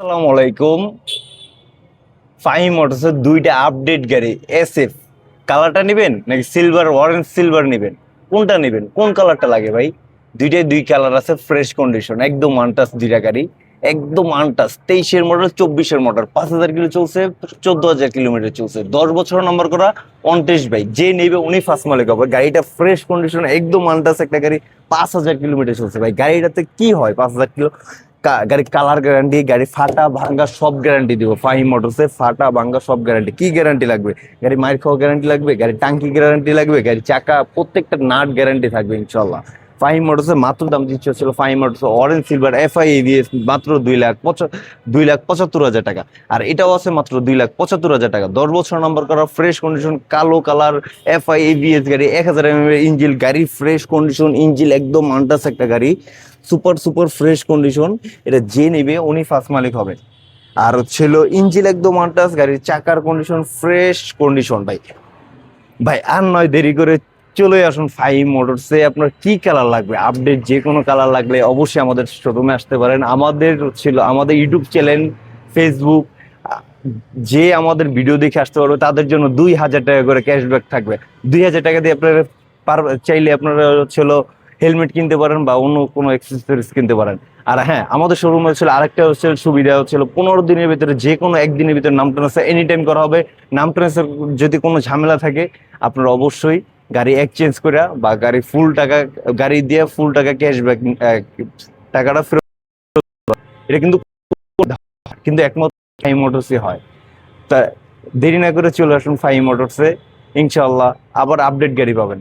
আসসালামু আলাইকুম। ফাইম মোটরসের দুইটা আপডেট গাড়ি এসএফ কালারটা নেবেন নাকি সিলভার অরেঞ্জ সিলভার নেবেন? কোনটা নেবেন? কোন কালারটা লাগে ভাই? দুইটাই দুই কালার আছে ফ্রেশ কন্ডিশন একদম আনটাস দুইটা গাড়ি, একদম আনটাস তেইশের মডেল চব্বিশের মডেল পাঁচ হাজার কিলো চলছে, চোদ্দ হাজার কিলোমিটার চলছে। দশ বছর নম্বর করা অনটেস ভাই, যে নেবে উনি ফার্স্ট মালিক হবে। গাড়িটা ফ্রেশ কন্ডিশন একদম আনটাস একটা গাড়ি, পাঁচ হাজার কিলোমিটার চলছে ভাই। গাড়িটাতে কি হয়? পাঁচ হাজার কিলো কা- গাড়ি কালার গ্যারান্টি গাড়ি ফাটা ভাঙ্গা সব গ্যারান্টি দিব। ফাহিম মোটরসে ফাটা ভাঙ্গা সব গ্যারান্টি কি গ্যারান্টি লাগবে? গাড়ি মাইর খাওয়া গ্যারান্টি লাগবে? গাড়ি টাঙ্কি গ্যারান্টি লাগবে? গাড়ি চাকা, প্রত্যেকটা নাট গ্যারান্টি থাকবে ইনশাল্লাহ ফাইম মোটরসে মাত্র দাম দিচ্ছে ছিল Fahim motors orange silver FI ABS মাত্র দুই লাখ দুই লাখ পঁচাত্তর হাজার টাকা। আর এটাও আছে মাত্র দুই লাখ পঁচাত্তর হাজার টাকা। দশ বছর নম্বর করা ফ্রেশ কন্ডিশন কালো কালার এফআই এবিএস গাড়ি, এক হাজার এম ইঞ্জিল গাড়ি ফ্রেশ কন্ডিশন ইঞ্জিল একদম আন্টাস একটা গাড়ি। সুপার সুপার ফ্রেশ কন্ডিশন এটা যে নেবে উনি ফার্স্ট মালিক হবে আর ছিল ইঞ্জিল একদম আন্টাস, গাড়ির চাকার কন্ডিশন ফ্রেশ কন্ডিশন ভাই। ভাই, আর নয়, দেরি করে চলে আসুন ফাইভ মোটরসে। আপনার কি কালার লাগবে? আপডেট যে কোনো কালার লাগলে অবশ্যই আমাদের শোরুমে আসতে পারেন। আমাদের ছিল আমাদের ইউটিউব চ্যানেল ফেসবুক যে আমাদের ভিডিও দেখে আসতে পারবে, তাদের জন্য দুই হাজার টাকা করে ক্যাশব্যাক থাকবে। দুই হাজার টাকা দিয়ে আপনারা পার, চাইলে আপনারা ছিল হেলমেট কিনতে পারেন বা অন্য কোনো অ্যাক্সেসরিজ কিনতে পারেন। আর হ্যাঁ আমাদের শোরুমে ছিল আরেকটা হচ্ছে সুবিধা হচ্ছিল পনেরো দিনের ভিতরে যে কোনো একদিনের ভিতরে নাম ট্রান্সফার এনি টাইম করা হবে। নাম ট্রান্সফার যদি কোনো ঝামেলা থাকে, আপনারা অবশ্যই গাড়ি এক্সচেঞ্জ করে বা গাড়ি ফুল টাকা, গাড়ি দিয়ে ফুল টাকা ক্যাশব্যাক টাকাটা ফেরত এটা কিন্তু কিন্তু একমাত্র ফাইভ মোটরসই হয়। তা দেরি না করে চলে আসুন ফাইভ মোটরসে ইনশাল্লাহ আবার আপডেট গাড়ি পাবেন।